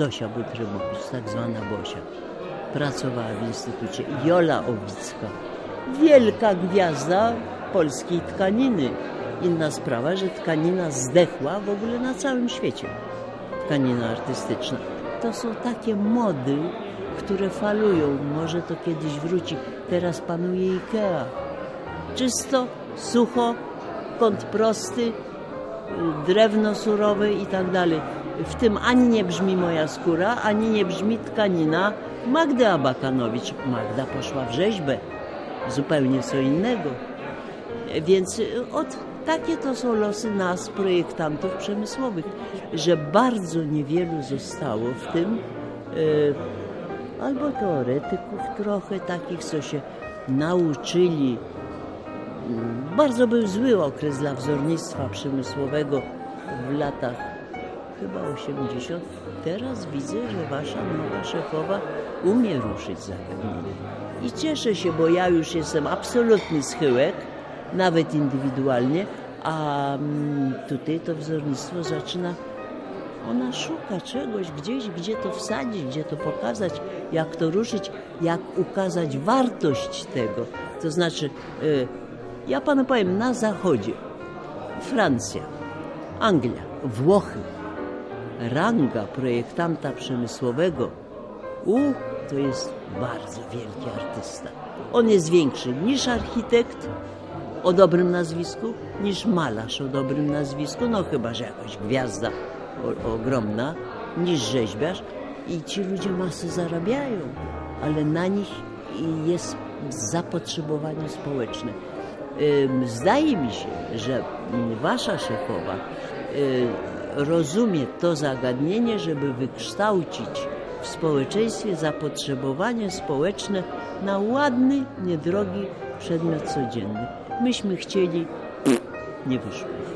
Zosia Butrymowicz, tak zwana Bosia. Pracowała w instytucie. Jola Owicka, wielka gwiazda polskiej tkaniny. Inna sprawa, że tkanina zdechła w ogóle na całym świecie. Tkanina artystyczna. To są takie mody, które falują. Może to kiedyś wróci. Teraz panuje Ikea. Czysto, sucho, kąt prosty, y, drewno surowe i tak dalej. W tym ani nie brzmi moja skóra, ani nie brzmi tkanina Magdy Abakanowicz. Magda poszła w rzeźbę. Zupełnie co innego. Więc y, od, takie to są losy nas, projektantów przemysłowych, że bardzo niewielu zostało w tym, y, albo teoretyków trochę takich, co się nauczyli. Bardzo był zły okres dla wzornictwa przemysłowego w latach chyba 80. Teraz widzę, że wasza nowa szefowa umie ruszyć zagadnienie. I cieszę się, bo ja już jestem absolutny schyłek, nawet indywidualnie, a mm, tutaj to wzornictwo zaczyna ona szuka czegoś gdzieś, gdzie to wsadzić, gdzie to pokazać, jak to ruszyć, jak ukazać wartość tego. To znaczy, y, ja panu powiem, na zachodzie Francja, Anglia, Włochy, ranga projektanta przemysłowego, u, to jest bardzo wielki artysta. On jest większy niż architekt o dobrym nazwisku, niż malarz o dobrym nazwisku, no chyba, że jakaś gwiazda o, ogromna, niż rzeźbiarz i ci ludzie masy zarabiają, ale na nich jest zapotrzebowanie społeczne. Zdaje mi się, że wasza szefowa y, rozumie to zagadnienie, żeby wykształcić w społeczeństwie zapotrzebowanie społeczne na ładny, niedrogi przedmiot codzienny. Myśmy chcieli, nie wyszło.